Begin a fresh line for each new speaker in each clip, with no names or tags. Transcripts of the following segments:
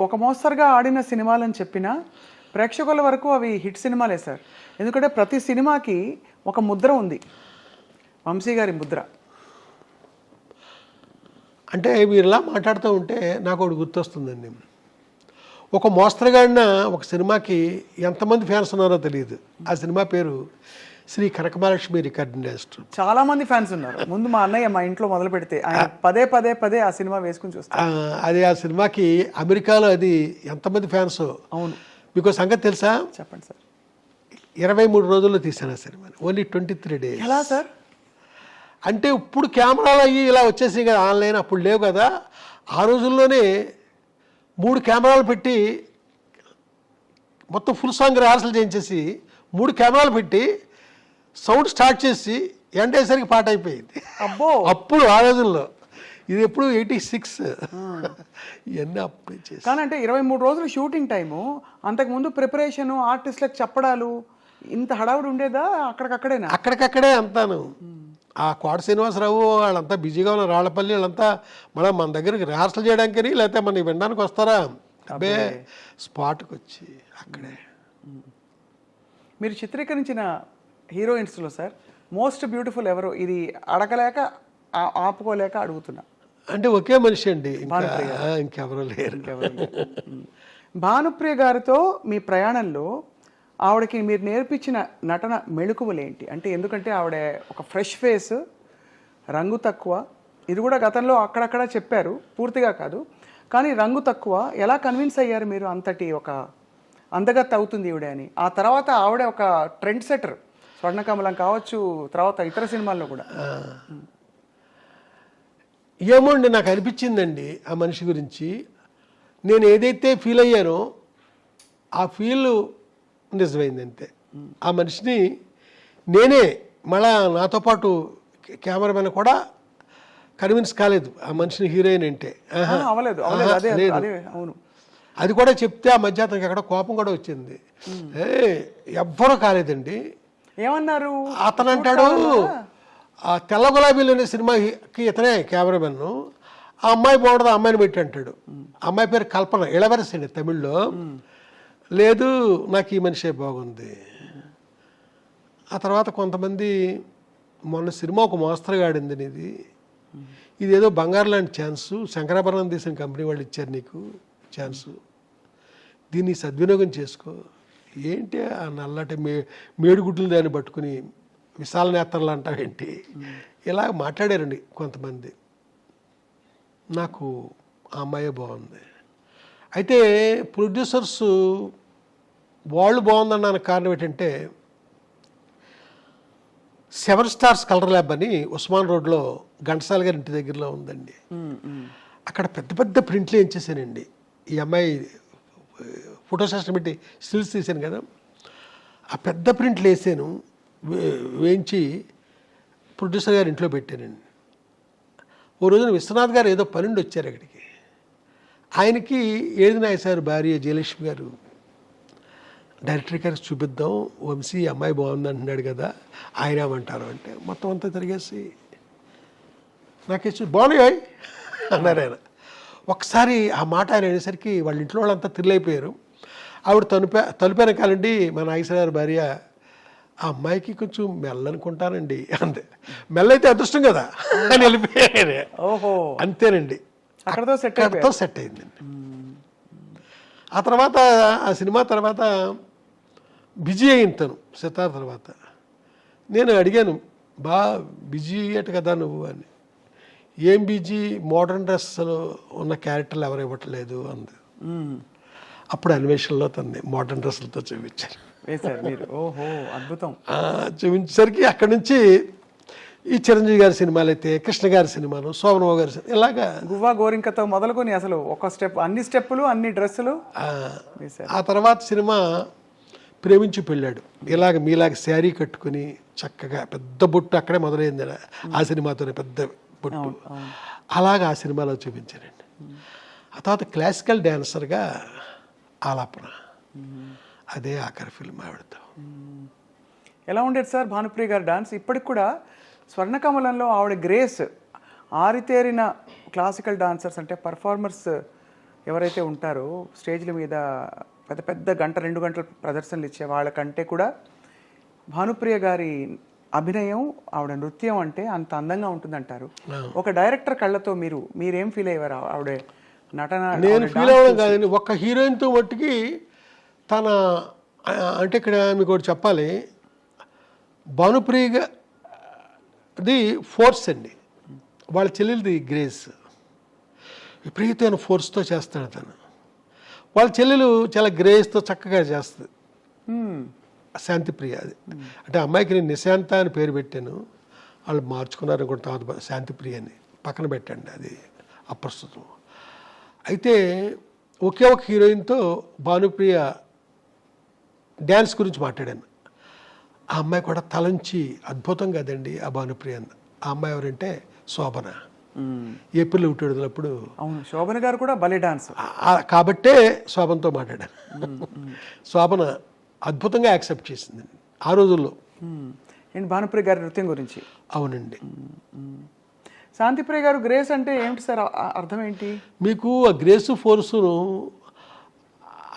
ఒక మోస్తరుగా ఆడిన సినిమాలని చెప్పినా ప్రేక్షకుల వరకు అవి హిట్ సినిమాలే సార్. ఎందుకంటే ప్రతి సినిమాకి ఒక ముద్ర ఉంది. వంశీ గారి ముద్ర.
అంటే మీరు ఇలా మాట్లాడుతూ ఉంటే నాకు ఒకటి గుర్తొస్తుందండి. ఒక మోస్తరుగాడిన ఒక సినిమాకి ఎంతమంది ఫ్యాన్స్ ఉన్నారో తెలియదు. ఆ సినిమా పేరు శ్రీ కనకమహాలక్ష్మి రికార్డ్ ఇండస్ట్రీ
చాలా మంది ఫ్యాన్స్ ఉన్నారు. ముందు మా అన్నయ్య మా ఇంట్లో మొదలు పెడితే ఆయన పదే పదే పదే ఆ సినిమా వేసుకుని చూస్తారు.
అది ఆ సినిమాకి అమెరికాలో అది ఎంతమంది ఫ్యాన్స్?
అవును.
మీకు సంగతి తెలుసా?
చెప్పండి సార్.
ఇరవై మూడు రోజుల్లో తీశాను ఆ సినిమాని ఓన్లీ ట్వంటీ త్రీ డేస్.
ఎలా సార్?
అంటే ఇప్పుడు కెమెరాలు అయ్యి ఇలా వచ్చేసాయి కదా ఆన్లైన్ అప్పుడు లేవు కదా. ఆ రోజుల్లోనే మూడు కెమెరాలు పెట్టి మొత్తం ఫుల్ సాంగ్ రిహార్సల్ చేయించేసి మూడు కెమెరాలు పెట్టి సౌండ్ స్టార్ట్ చేసి ఎండేసరికి పాట అయిపోయింది.
అబ్బో!
అప్పుడు ఆ రోజుల్లో. ఇది ఎప్పుడు ఎయిటీ సిక్స్. ఇవన్నీ అప్పుడే చేసి
కానీ అంటే ఇరవై మూడు రోజులు షూటింగ్ టైము అంతకుముందు ప్రిపరేషన్ ఆర్టిస్టులకు చెప్పడాలు ఇంత హడావుడి ఉండేదా? అక్కడికక్కడేనా?
అక్కడికక్కడే అంతాను. ఆ కోట శ్రీనివాసరావు వాళ్ళంతా బిజీగా ఉన్న రాళ్ళపల్లి వాళ్ళంతా మనం మన దగ్గరికి రిహార్సల్ చేయడానికి లేకపోతే మనకి వినడానికి వస్తారా? అబ్బే స్పాట్కి వచ్చి అక్కడే.
మీరు చిత్రీకరించిన హీరోయిన్స్లో సార్ మోస్ట్ బ్యూటిఫుల్ ఎవరు? ఇది అడగలేక ఆపుకోలేక అడుగుతున్నా.
అంటే ఒకే మనిషి అండి ఇంకా ఇంకెవరూ లేరు.
భానుప్రియ గారితో మీ ప్రయాణంలో ఆవిడకి మీరు నేర్పించిన నటన మెళుకువలు ఏంటి అంటే ఎందుకంటే ఆవిడ ఒక ఫ్రెష్ ఫేస్ రంగు తక్కువ. ఇది కూడా గతంలో అక్కడక్కడ చెప్పారు పూర్తిగా కాదు. కానీ రంగు తక్కువ. ఎలా కన్విన్స్ అయ్యారు మీరు అంతటి ఒక అందగత్తె అవుతుంది ఈవిడ అని? ఆ తర్వాత ఆవిడ ఒక ట్రెండ్ సెటర్ స్వర్ణకమలం కావచ్చు తర్వాత ఇతర సినిమాల్లో కూడా.
ఏమో అండి నాకు అనిపించిందండి ఆ మనిషి గురించి. నేను ఏదైతే ఫీల్ అయ్యానో ఆ ఫీల్ నిజమైంది అంతే ఆ మనిషిని నేనే మళ్ళా నాతో పాటు కెమెరామెన్ కూడా కన్విన్స్ కాలేదు. ఆ మనిషిని హీరోయిన్ అంటే.
అవును.
అది కూడా చెప్తే ఆ మధ్య అతనికి అక్కడ కోపం కూడా వచ్చింది. ఏ ఎవ్వరూ కాలేదండి.
ఏమన్నారు?
అతను అంటాడు ఆ తెల్ల గులాబీలు అనే సినిమాకి ఇతనే కెమెరామెన్ ఆ అమ్మాయి బాగుంటుంది అమ్మాయిని పెట్టి అంటాడు. అమ్మాయి పేరు కల్పన ఇళవరసండి తమిళ్ళో. లేదు నాకు ఈ మనిషే బాగుంది. ఆ తర్వాత కొంతమంది మొన్న సినిమా ఒక మోస్తరుగా ఆడింది ఇది ఇదేదో బంగారు లాంటి ఛాన్సు శంకరాభరణం తీసిన కంపెనీ వాళ్ళు ఇచ్చారు నీకు ఛాన్సు. దీన్ని సద్వినియోగం చేసుకో. ఏంటి ఆ నల్లటి మే మేడుగుడ్లు దాన్ని పట్టుకుని విశాల నేత్రలు అంటావేంటి? ఇలా మాట్లాడారండి కొంతమంది. నాకు ఆ అమ్మాయే బాగుంది. అయితే ప్రొడ్యూసర్స్ వాళ్ళు బాగుందన్నానికి కారణం ఏంటంటే సెవెన్ స్టార్స్ కలర్ ల్యాబ్ అని ఉస్మాన్ రోడ్లో ఘంటసాల గారి ఇంటి దగ్గరలో ఉందండి. అక్కడ పెద్ద పెద్ద ప్రింట్లు వేయించేసానండి ఈ అమ్మాయి ఫోటో సెషన్ పెట్టి స్టిల్స్ తీశాను కదా. ఆ పెద్ద ప్రింట్లు వేసాను వే- వేయించి ప్రొడ్యూసర్ గారి ఇంట్లో పెట్టానండి ఓ రోజున విశ్వనాథ్ గారు ఏదో పన్నెండు వచ్చారు అక్కడికి. ఆయనకి ఏది సార్ భార్య జయలక్ష్మి గారు డైరెక్టర్ గారికి చూపిద్దాం వంశీ అమ్మాయి బాగుంది అంటున్నాడు కదా ఆయన ఏమంటారు అంటే మొత్తం అంతా తిరిగేసి నాకేసి బాగున్నాయి అన్నారు ఆయన. ఒకసారి ఆ మాట ఆయన అనేసరికి వాళ్ళ ఇంట్లో వాళ్ళంతా థ్రిల్ ఆవిడ తలుపే తలుపు వెనకాలండి మా నాగేశ్వర భార్య. ఆ అమ్మాయికి కొంచెం మెల్ల అనుకుంటానండి అంతే. మెల్ల అయితే అదృష్టం కదా. అని వెళ్ళిపోయాడు
ఓహో.
అంతేనండి.
అక్కడతో సెట్
అక్కడితో సెట్ అయిందండి ఆ తర్వాత ఆ సినిమా తర్వాత బిజీ అయింది తను సితార్ తర్వాత. నేను అడిగాను బా బిజీ అయ్యట కదా నువ్వు అని. ఏం బిజీ? మోడర్న్ డ్రెస్లో ఉన్న క్యారెక్టర్లు ఎవరు ఇవ్వట్లేదు అంది. అప్పుడు అన్వేషణలో తన్ని మోడర్న్ డ్రెస్సులతో చూపించారు.
ఓహో అద్భుతం.
చూపించేసరికి అక్కడి నుంచి ఈ చిరంజీవి గారి సినిమాలు అయితే కృష్ణ గారి సినిమాలు శోభనబాబు గారి సినిమా ఇలాగా
గువ్వా గోరింకతో మొదలుకొని అసలు ఒక స్టెప్ అన్ని స్టెప్పులు అన్ని డ్రెస్సులు.
ఆ తర్వాత సినిమా ప్రేమించి పెళ్ళాడు. ఇలాగ మీలాగ శారీ కట్టుకుని చక్కగా పెద్ద బొట్టు అక్కడే మొదలైంది. ఆ సినిమాతోనే పెద్ద బొట్టు. అలాగా ఆ సినిమాలో చూపించానండి ఆ తర్వాత క్లాసికల్ డ్యాన్సర్గా ఆలాపన. అదే ఆఖరి ఫిల్మ్ ఆవిడతో.
ఎలా ఉండేది సార్ భానుప్రియ గారి డాన్స్? ఇప్పటికి కూడా స్వర్ణకమలంలో ఆవిడ గ్రేస్ ఆరితేరిన క్లాసికల్ డాన్సర్స్ అంటే పర్ఫార్మర్స్ ఎవరైతే ఉంటారో స్టేజ్ల మీద పెద్ద పెద్ద గంట రెండు గంటల ప్రదర్శనలు ఇచ్చే వాళ్ళకంటే కూడా భానుప్రియ గారి అభినయం ఆవిడ నృత్యం అంటే అంత అందంగా ఉంటుందంటారు. ఒక డైరెక్టర్ కళ్ళతో మీరు మీరేం ఫీల్ అయ్యారు ఆవిడ నటన
నేను ఫీల్ అవ్వడం కాదండి ఒక్క హీరోయిన్తో మట్టుకి తన అంటే ఇక్కడ మీకు ఒకటి చెప్పాలి. భానుప్రియగా అది ఫోర్స్ అండి. వాళ్ళ చెల్లెలది గ్రేస్ విపరీతమైన ఫోర్స్తో చేస్తాడు తను. వాళ్ళ చెల్లెలు చాలా గ్రేస్తో చక్కగా చేస్తుంది. శాంతిప్రియ అది. అంటే అమ్మాయికి నేను నిశాంత అని పేరు పెట్టాను. వాళ్ళు మార్చుకున్నారు కూడా తర్వాత శాంతిప్రియ అని. పక్కన పెట్టండి అది. అప్రస్తుతం. అయితే ఒకే ఒక హీరోయిన్తో భానుప్రియ డ్యాన్స్ గురించి మాట్లాడాను. ఆ అమ్మాయి కూడా తలంచి అద్భుతం కదండి ఆ భానుప్రియ. ఆ అమ్మాయి ఎవరంటే శోభన. ఏప్రిల్ ఒకటి విడుదలప్పుడు
అవును శోభన గారు కూడా భలే డాన్స్.
కాబట్టే శోభనతో మాట్లాడాను. శోభన అద్భుతంగా యాక్సెప్ట్ చేసింది. ఆ రోజుల్లో.
ఏంటి భానుప్రియ గారి నృత్యం గురించి?
అవునండి.
శాంతిప్రియ గారు గ్రేస్ అంటే ఏమిటి సార్? అర్థం ఏంటి?
మీకు ఆ గ్రేస్ ఫోర్సును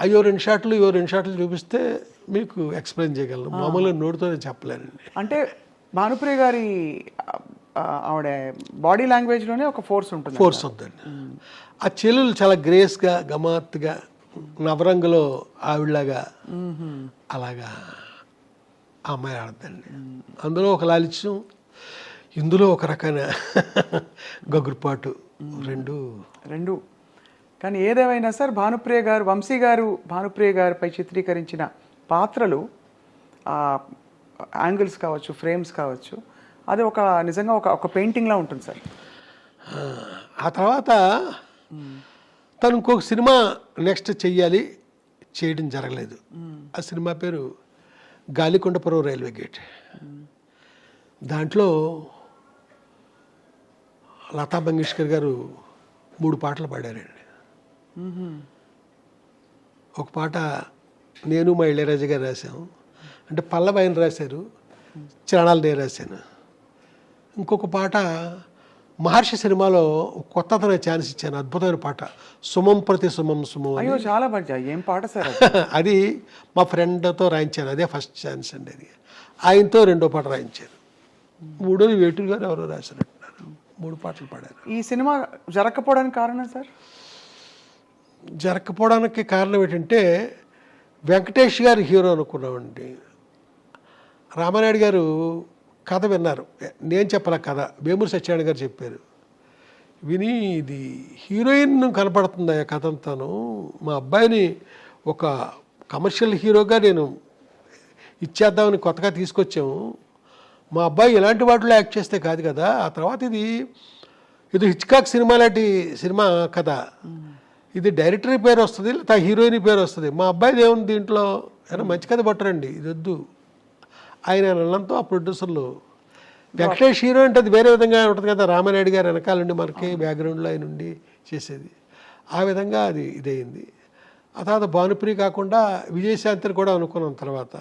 అయ్యో రెండు షాట్లు ఇవో రెండు షాట్లు చూపిస్తే మీకు ఎక్స్ప్లెయిన్ చేయగలను. మామూలుగా నోటితోనే చెప్పలేనండి.
అంటే భానుప్రియ గారి ఆవిడ బాడీ లాంగ్వేజ్లోనే ఒక ఫోర్స్ ఉంటుంది
ఫోర్స్ ఉందండి. ఆ చెల్లెలు చాలా గ్రేస్గా గమాత్తుగా నవరంగులో ఆవిడలాగా అలాగా ఆ అమ్మాయి ఆడద్దండి. అందులో ఒక లాలిత్యం ఇందులో ఒక రకమైన గగురుపాటు రెండు.
రెండు. కానీ ఏదేమైనా సార్ భానుప్రియ గారు వంశీ గారు భానుప్రియ గారిపై చిత్రీకరించిన పాత్రలు యాంగిల్స్ కావచ్చు ఫ్రేమ్స్ కావచ్చు అది ఒక నిజంగా ఒక ఒక పెయింటింగ్లా ఉంటుంది సార్.
ఆ, ఆ తర్వాత తను ఇంకొక సినిమా నెక్స్ట్ చెయ్యాలి చేయడం జరగలేదు. ఆ సినిమా పేరు గాలికొండపురం రైల్వే గేట్. దాంట్లో లతా మంగేష్కర్ గారు మూడు పాటలు పాడారండి. ఒక పాట నేను మా ఇళయరాజా గారు రాశాం. అంటే పల్లవి ఆయన రాశారు. చరణాలు నేను రాశాను. ఇంకొక పాట మహర్షి సినిమాలో కొత్త అతను ఛాన్స్ ఇచ్చాను. అద్భుతమైన పాట. సుమం ప్రతి సుమం సుమం.
అయ్యో చాలా మంచి ఏం పాట సార్ అది?
మా ఫ్రెండ్తో రాయించాను అదే ఫస్ట్ ఛాన్స్ అండి అది. ఆయనతో రెండో పాట రాయించాను మూడోది వేటూరు గారు ఎవరో రాసినట్టున్నారు మూడు పాటలు పాడారు.
ఈ సినిమా జరగకపోవడానికి కారణం సార్?
జరగకపోవడానికి కారణం ఏంటంటే వెంకటేష్ గారు హీరో అనుకున్నామండి. రామానాయుడు గారు కథ విన్నారు. నేను చెప్పాల కథ. వేమూరి సత్యనారాయణ గారు చెప్పారు. విని ఇది హీరోయిన్ కనపడుతుంది ఆ కథ అంతాను మా అబ్బాయిని ఒక కమర్షియల్ హీరోగా నేను ఇచ్చేద్దామని కొత్తగా తీసుకొచ్చాము. మా అబ్బాయి ఇలాంటి వాటిలో యాక్ట్ చేస్తే కాదు కదా ఆ తర్వాత ఇది ఇది హిచ్కాక్ సినిమా లాంటి సినిమా కథ. ఇది డైరెక్టర్ పేరు వస్తుంది లేదా హీరోయిన్ పేరు వస్తుంది. మా అబ్బాయిది ఏముంది దీంట్లో ఏమైనా మంచి కథ పట్టరండి ఇది వద్దు. ఆయన అన్నంతో ఆ ప్రొడ్యూసర్లు. వెంకటేష్ హీరో అంటే అది వేరే విధంగా ఉంటుంది కదా రామానాయుడు గారు వెనకాల నుండి మనకి బ్యాక్గ్రౌండ్లో ఆయన ఉండి చేసేది. ఆ విధంగా అది ఇదయింది. ఆ తర్వాత భానుప్రి కాకుండా విజయశాంతిని కూడా అనుకున్నాం తర్వాత.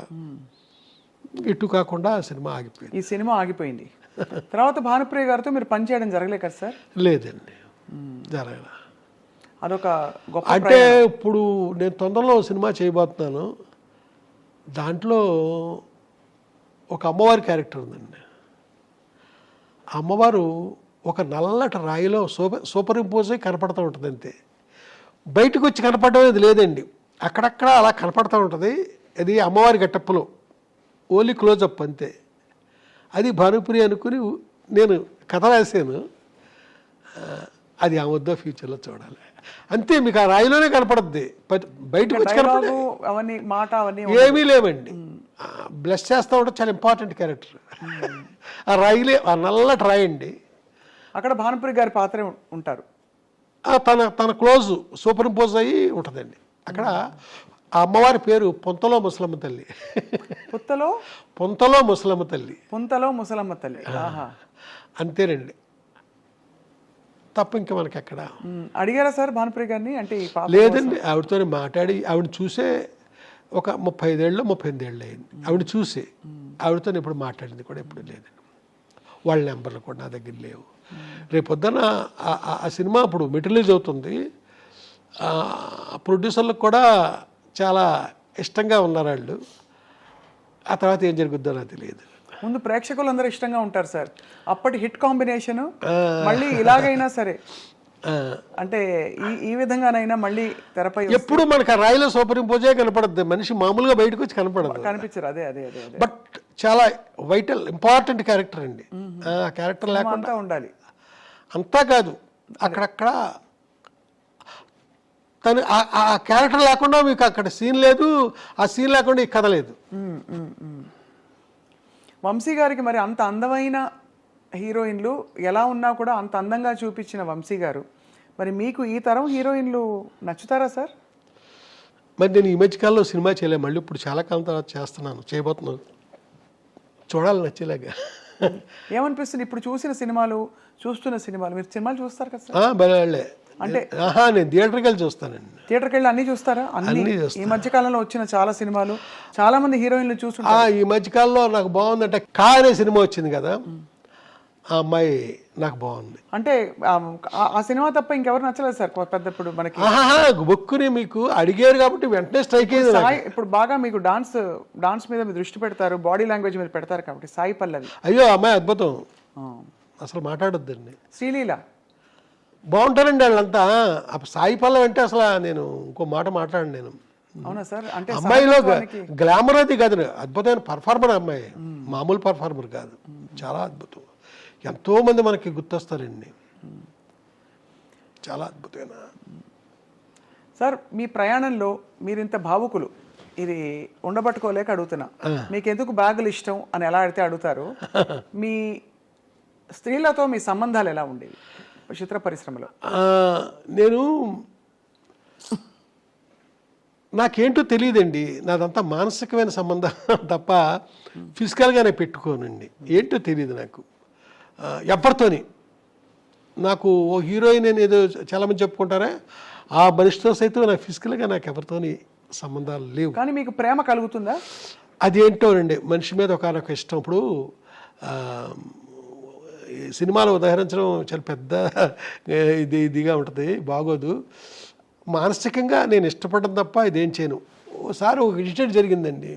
ఇటు కాకుండా సినిమా ఆగిపోయింది.
ఈ సినిమా ఆగిపోయింది. తర్వాత భానుప్రియ గారితో మీరు పనిచేయడం జరగలే కదా సార్?
లేదండి. జరగల.
అదొక గొప్ప
అంటే ఇప్పుడు నేను తొందరలో సినిమా చేయబోతున్నాను. దాంట్లో ఒక అమ్మవారి క్యారెక్టర్ ఉందండి. అమ్మవారు ఒక నల్లటి రాయిలో సూపర్ సూపర్ ఇంపోజ్ అయి కనపడుతూ ఉంటుంది అంతే. బయటకు వచ్చి కనపడడం అనేది లేదండి. అక్కడక్కడ అలా కనపడుతూ ఉంటుంది. అది అమ్మవారి గట్టప్పులో. ఓన్లీ క్లోజప్ అంతే. అది భానుపురి అనుకుని నేను కథ రాశాను. అది ఆ వద్ద ఫ్యూచర్లో చూడాలి. అంతే మీకు ఆ రాయిలోనే కనపడద్ది. బయటకు వచ్చి
మాట
ఏమీ లేవండి. బ్లెస్ చేస్తూ ఉంటే చాలా ఇంపార్టెంట్ క్యారెక్టర్. ఆ రాయిలే ఆ నల్లటి రాయి అండి.
అక్కడ భానుప్రియ గారి పాత్రే ఉంటారు.
తన తన క్లోజ్ సూపర్ ఇంపోజ్ అయ్యి ఉంటుందండి. అక్కడ ఆ అమ్మవారి పేరు పొంతలో ముసలమ్మ తల్లి.
పుత్తలో?
పొంతలో ముసలమ్మ తల్లి.
పుంతలో ముసలమ్మ తల్లి. ఆహా.
అంతేనండి. తప్ప ఇంకా మనకి ఎక్కడ
అడిగారా సార్ భానుప్రియ గారిని? అంటే ఈ
లేదండి ఆవిడతో మాట్లాడి ఆవిడ చూసే ఒక ముప్పై ఐదేళ్ళు ముప్పై ఎనిమిదేళ్ళు అయింది ఆవిడ చూసి ఆవిడతో ఇప్పుడు మాట్లాడింది కూడా ఎప్పుడు లేదండి. వాళ్ళ నెంబర్లు కూడా నా దగ్గర లేవు. రేపొద్దున ఆ- సినిమా ఇప్పుడు మెటీరియలైజ్ అవుతుంది ప్రొడ్యూసర్లకు కూడా చాలా ఇష్టంగా ఉన్నారు వాళ్ళు ఆ తర్వాత ఏం జరుగుద్దో నాకు తెలియదు.
ముందు ప్రేక్షకులందరూ ఇష్టంగా ఉంటారు సార్. అప్పటి హిట్ కాంబినేషన్ మళ్ళీ ఇలాగైనా సరే. అంటే ఈ ఈ విధంగానైనా మళ్ళీ తెరపై
ఎప్పుడు మనకు ఆ రాయిలో సూపర్ ఇంపోజే కనపడద్దు. మనిషి మామూలుగా బయటకు వచ్చి కనపడదు.
కనిపించరు. అదే అదే అదే
బట్ చాలా వైటల్ ఇంపార్టెంట్ క్యారెక్టర్ అండి. ఆ క్యారెక్టర్ లేకుండా
ఉండాలి.
అంతా కాదు. అక్కడక్కడ తను ఆ- క్యారెక్టర్ లేకుండా మీకు అక్కడ సీన్ లేదు ఆ సీన్ లేకుండా ఈ కథ లేదు.
వంశీ గారికి మరి అంత అందమైన హీరోయిన్లు ఎలా ఉన్నా కూడా అంత అందంగా చూపించిన వంశీ గారు. మరి మీకు ఈ తరం హీరోయిన్లు నచ్చుతారా సార్?
మరి నేను ఈ మధ్యకాలంలో సినిమా చేయలేము మళ్ళీ ఇప్పుడు చాలా కాలం తర్వాత చేస్తున్నాను చేయబోతున్నాను. చూడాలి నచ్చేలాగా.
ఏమనిపిస్తుంది? ఇప్పుడు చూసిన సినిమాలు చూస్తున్న సినిమాలు మీరు సినిమాలు చూస్తారు కదా సార్?
భలే అంటే నేను థియేటర్కి వెళ్ళి చూస్తానండి.
థియేటర్కి వెళ్ళి అన్ని చూస్తారా? అన్ని? ఈ మధ్య కాలంలో వచ్చిన చాలా సినిమాలు. చాలా మంది హీరోయిన్లు చూస్తుంటారు.
ఆ, ఈ మధ్యకాలంలో నాకు బాగుందంటే కా అనే సినిమా వచ్చింది కదా. ఆ అమ్మాయి నాకు బాగుంది.
అంటే ఆ- సినిమా తప్ప ఇంకెవరు నచ్చలేదు సార్ పెద్ద ఇప్పుడు మనకి.
బొక్కుని మీకు అడిగారు కాబట్టి వెంటనే స్ట్రైక్ అయింది
ఇప్పుడు బాగా మీకు డాన్స్ డాన్స్ మీద మీరు దృష్టి పెడతారు బాడీ లాంగ్వేజ్ మీద పెడతారు కాబట్టి సాయి పల్లవి.
అయ్యో అమ్మాయి అద్భుతం. అసలు మాట్లాడొద్దండి.
శ్రీలీల.
బాగుంటారండి వాళ్ళంతా. ఆ సాయి పల్లవి అంటే అసలు నేను ఇంకో మాట మాట్లాడండి నేను.
అవునా సార్? అంటే
అమ్మాయిలో గ్లామర్ అది కాదు అద్భుతమైన పర్ఫార్మర్ అమ్మాయి. మామూలు పర్ఫార్మర్ కాదు. చాలా అద్భుతం. ఎంతో మంది మనకి గుర్తొస్తారండి. చాలా అద్భుతమైన?
సార్ మీ ప్రయాణంలో మీరు ఇంత భావుకులు. ఇది ఉండబట్టుకోలేక అడుగుతున్నా. మీకు ఎందుకు బ్యాగులు ఇష్టం అని ఎలా అడిగితే అడుగుతారు? మీ స్త్రీలతో మీ సంబంధాలు ఎలా ఉండేవి? చిత్ర పరిశ్రమలో?
నేను నాకేంటో తెలియదండి. నాదంతా మానసికమైన సంబంధం తప్ప ఫిజికల్గానే పెట్టుకోనండి. ఏంటో తెలియదు నాకు. ఎవరితోని నాకు ఓ హీరోయిన్ అని ఏదో చాలామంది చెప్పుకుంటారా? ఆ మనిషితో సైతం నాకు ఫిజికల్గా నాకు ఎవరితోని సంబంధాలు లేవు.
కానీ మీకు ప్రేమ కలుగుతుందా?
అదేంటోనండి మనిషి మీద ఒకనొక ఇష్టం. ఇప్పుడు సినిమాలు ఉదహరించడం చాలా పెద్ద ఇది ఇదిగా ఉంటుంది. బాగోదు. మానసికంగా నేను ఇష్టపడడం తప్ప ఇదేం చేయను. ఓసారి ఒక ఇన్సిడెంట్ జరిగిందండి.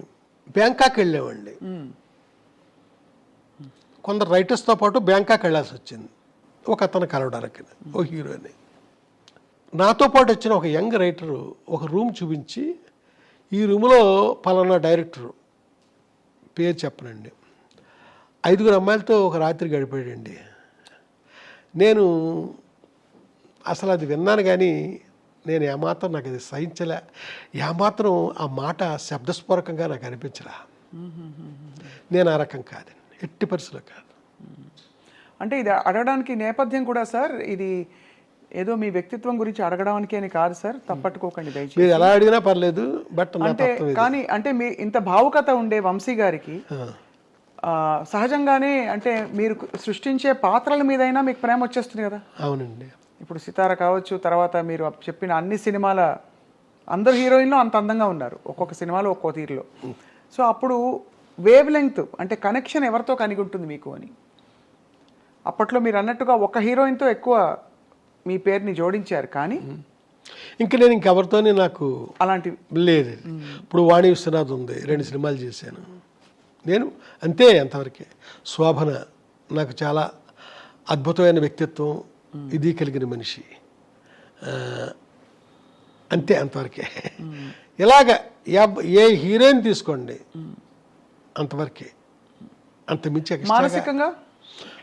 బ్యాంకాక్ వెళ్ళామండి కొందరు రైటర్స్తో పాటు బ్యాంకాక్ వెళ్ళాల్సి వచ్చింది. ఒక అతను కలవడానికి ఓ హీరోని నాతో పాటు వచ్చిన ఒక యంగ్ రైటరు ఒక రూమ్ చూపించి ఈ రూమ్లో పలానా డైరెక్టరు పేరు చెప్పనండి. ఐదుగురు అమ్మాయిలతో ఒక రాత్రి గడిపాడండి. నేను అసలు అది విన్నాను కానీ నేను ఏమాత్రం నాకు అది సహించలే. ఏమాత్రం ఆ మాట శబ్దస్ఫూరకంగా నాకు అనిపించలే. నేను ఆ రకం కాదండి ఎట్టి పరిస్థితుల్లో కాదు.
అంటే ఇది అడగడానికి నేపథ్యం కూడా సార్ ఇది ఏదో మీ వ్యక్తిత్వం గురించి అడగడానికి అని కాదు సార్ తప్పట్టుకోకండి దయచేసి.
మీరు ఎలా అడిగినా పర్లేదు బట్
అంటే. కానీ అంటే మీ ఇంత భావుకత ఉండే వంశీ గారికి సహజంగానే అంటే మీరు సృష్టించే పాత్రల మీదైనా మీకు ప్రేమ వచ్చేస్తుంది కదా?
అవునండి.
ఇప్పుడు సితార కావచ్చు తర్వాత మీరు చెప్పిన అన్ని సినిమాల అందరు హీరోయిన్లు అంత అందంగా ఉన్నారు. ఒక్కొక్క సినిమాలో ఒక్కో తీరులో. సో అప్పుడు వేవ్ లెంగ్త్ అంటే కనెక్షన్ ఎవరితో కలిగి ఉంటుంది మీకు అని? అప్పట్లో మీరు అన్నట్టుగా ఒక హీరోయిన్తో ఎక్కువ మీ పేరుని జోడించారు కానీ
ఇంకా నేను ఇంకెవరితోనే నాకు
అలాంటివి.
లేదు. ఇప్పుడు వాణి విశ్వనాథ్ ఉంది రెండు సినిమాలు చేశాను. నేను అంతే అంతవరకే. శోభన నాకు చాలా అద్భుతమైన వ్యక్తిత్వం ఇది కలిగిన మనిషి. అంతే అంతవరకే. ఇలాగ ఏ హీరోయిన్ తీసుకోండి అంతవరకే. అంత మించి
మానసికంగా?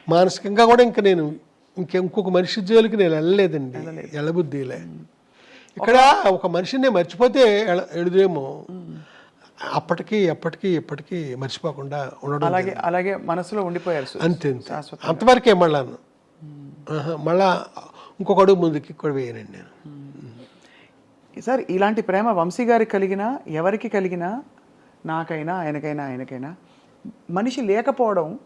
మానసికంగా కూడా ఇంకా నేను ఇంక ఇంకొక మనిషి జోలికి నేను వెళ్ళలేదండి. వెళ్ళబుద్ధిలే ఇక్కడ ఒక మనిషిని మర్చిపోతే ఎడుదేమో అప్పటికి ఎప్పటికీ ఎప్పటికీ మర్చిపోకుండా ఉండడం
అలాగే అలాగే మనసులో ఉండిపోయారు
అంతే అంతే. అంతవరకే మళ్ళాను ఆహా, మళ్ళా ఇంకొక అడుగు ముందుకి కూడా వేయనండి నేను.
సార్ ఇలాంటి ప్రేమ వంశీ గారికి కలిగినా ఎవరికి కలిగినా నాకైనా ఆయనకైనా ఆయనకైనా మనిషి లేకపోవడం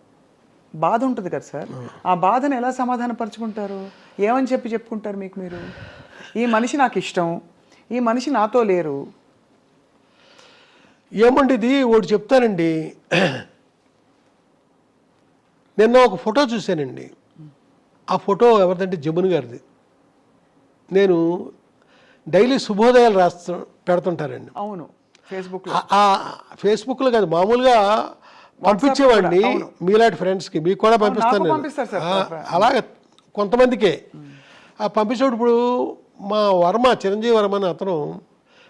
బాధ ఉంటుంది కదా సార్. ఆ బాధను ఎలా సమాధానపరుచుకుంటారు? ఏమని చెప్పి చెప్పుకుంటారు మీకు మీరు? ఈ మనిషి నాకు ఇష్టం. ఈ మనిషి నాతో లేరు.
ఏమండి ఇది ఒకటి చెప్తానండి. నిన్న ఒక ఫోటో చూశానండి. ఆ ఫోటో ఎవరిదంటే జమున్ గారిది. నేను డైలీ శుభోదయాలు రాస్తూ పెడుతుంటారండి.
అవును. ఫేస్బుక్
ఫేస్బుక్లో కాదు మామూలుగా పంపించేవాడిని మీలాంటి ఫ్రెండ్స్కి. మీకు కూడా పంపిస్తాను నేను. అలాగే కొంతమందికే. ఆ పంపించేటప్పుడు మా వర్మ చిరంజీవి వర్మ అని అతను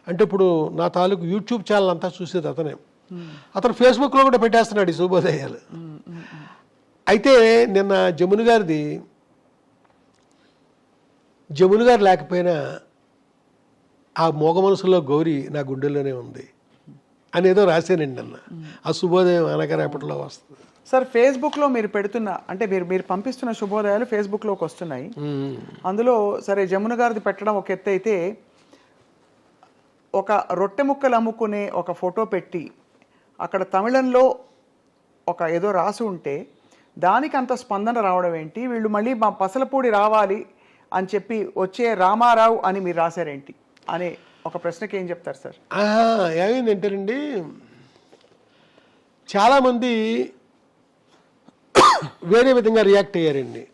అంటే ఇప్పుడు నా తాలూకు యూట్యూబ్ ఛానల్ అంతా చూసేది అతనే. అతను ఫేస్బుక్లో కూడా పెట్టేస్తున్నాడు ఈ శుభోదయాలు. అయితే నిన్న జమున గారిది జమున గారు లేకపోయినా ఆ మోగ మనసులో గౌరి నా గుండెల్లోనే ఉంది అని ఏదో రాశానండి అన్న ఆ శుభోదయం అనగా రేపటిలో వస్తుంది?
సార్ ఫేస్బుక్లో మీరు పెడుతున్న అంటే మీరు మీరు పంపిస్తున్న శుభోదయాలు ఫేస్బుక్లోకి వస్తున్నాయి. అందులో సరే జమున గారిది పెట్టడం ఒక ఎత్తు అయితే ఒక రొట్టె ముక్కలు అమ్ముకునే ఒక ఫోటో పెట్టి అక్కడ తమిళంలో ఒక ఏదో రాసి ఉంటే దానికి అంత స్పందన రావడం ఏంటి? వీళ్ళు మళ్ళీ మా పసలపూడి రావాలి అని చెప్పి వచ్చే రామారావు అని మీరు రాశారేంటి? అనే ఒక ప్రశ్నకి ఏం చెప్తారు సార్?
ఆహా, ఏమైందంటేనండి చాలామంది వేరే విధంగా రియాక్ట్ అయ్యారండి.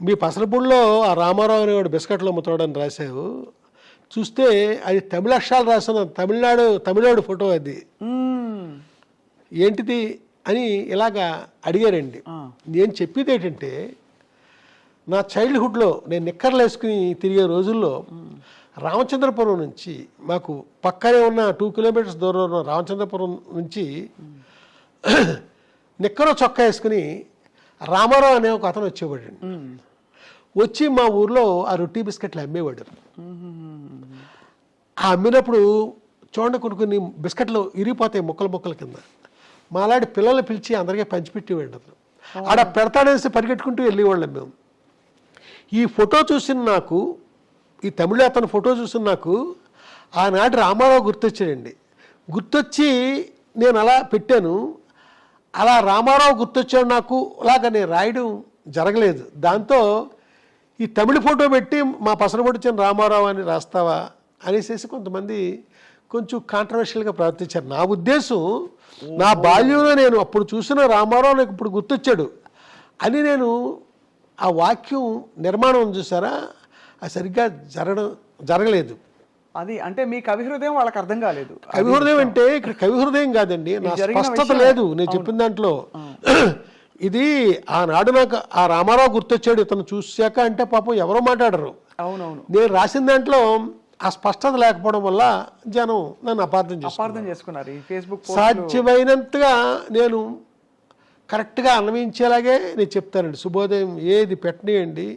మీ పసలపూడిలో ఆ రామారావు అనేవాడు బిస్కెట్లు అమ్ముతాడని రాశావు. చూస్తే అది తమిళ అక్షరాలు రాసిన తమిళనాడు తమిళనాడు ఫోటో అది. ఏంటిది అని ఇలాగా అడిగారండి. నేను చెప్పేది ఏంటంటే నా చైల్డ్హుడ్లో నేను నిక్కర్లు వేసుకుని తిరిగే రోజుల్లో రామచంద్రపురం నుంచి మాకు పక్కనే ఉన్న టూ కిలోమీటర్స్ దూరంలో ఉన్న రామచంద్రపురం నుంచి నిక్కరు చొక్కా వేసుకుని రామారావు అనే ఒక అతను వచ్చేవాడండి. వచ్చి మా ఊర్లో ఆ రొట్టి బిస్కెట్లు అమ్మేవాడు. ఆ అమ్మినప్పుడు చూడండి కొన్ని కొన్ని బిస్కెట్లు ఇరిగిపోతాయి ముక్కలు ముక్కల కింద. మాలాంటి పిల్లల్ని పిలిచి అందరికీ పంచిపెట్టేవాడు అతను. ఆడ పెడతాడేసి పరిగెట్టుకుంటూ వెళ్ళేవాళ్ళం మేము. ఈ ఫోటో చూసిన నాకు ఈ తమిళ అతను ఫోటో చూసిన నాకు ఆనాటి రామారావు గుర్తొచ్చాడండి. గుర్తొచ్చి నేను అలా పెట్టాను. అలా రామారావు గుర్తొచ్చాడు నాకు అలాగ నేను రాయడం జరగలేదు. దాంతో ఈ తమిళ ఫోటో పెట్టి మా పసరపొడిచిన రామారావు అని రాస్తావా అనేసి కొంతమంది కొంచెం కాంట్రవర్షియల్గా ప్రవర్తించారు. నా ఉద్దేశం నా బాల్యంలో నేను అప్పుడు చూసిన రామారావు నాకు ఇప్పుడు గుర్తొచ్చాడు అని నేను ఆ వాక్యం నిర్మాణం చూసారా? అది సరిగ్గా జరగడం జరగలేదు.
అది అంటే మీ కవి హృదయం వాళ్ళకి అర్థం కాలేదు.
కవి హృదయం అంటే ఇక్కడ కవి హృదయం కాదండి నా స్పష్టత లేదు నేను చెప్పిన దాంట్లో. ఇది ఆనాడు నాకు ఆ రామారావు గుర్తొచ్చాడు ఇతను చూశాక అంటే పాపం ఎవరో మాట్లాడరు.
అవునవును.
నేను రాసిన దాంట్లో ఆ స్పష్టత లేకపోవడం వల్ల జనం నన్ను అపార్థం
అపార్థం చేసుకున్నారు. ఈ ఫేస్బుక్
సాధ్యమైనంతగా నేను కరెక్ట్గా అన్వయించేలాగే నేను చెప్తానండి. శుభోదయం ఏది పెట్టనియండి.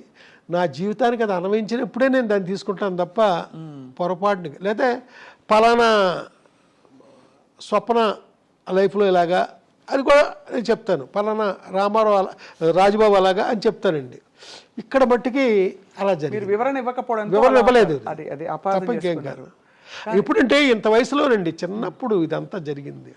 నా జీవితానికి అది అన్వయించినప్పుడే నేను దాన్ని తీసుకుంటాను తప్ప పొరపాటుని లేదా పలానా స్వప్న లైఫ్లో ఇలాగా అది కూడా నేను చెప్తాను. పలానా రామారావు అలా రాజుబాబు అలాగా అని చెప్తానండి. ఇక్కడ మట్టుకి అలా జరిగింది.
వివరణ ఇవ్వకపోవడం
వివరణ ఇవ్వలేదు
అది అది అపార్థం
తప్ప ఇంకేం కాదు. ఎప్పుడంటే ఇంత వయసులోనండి చిన్నప్పుడు ఇదంతా జరిగింది.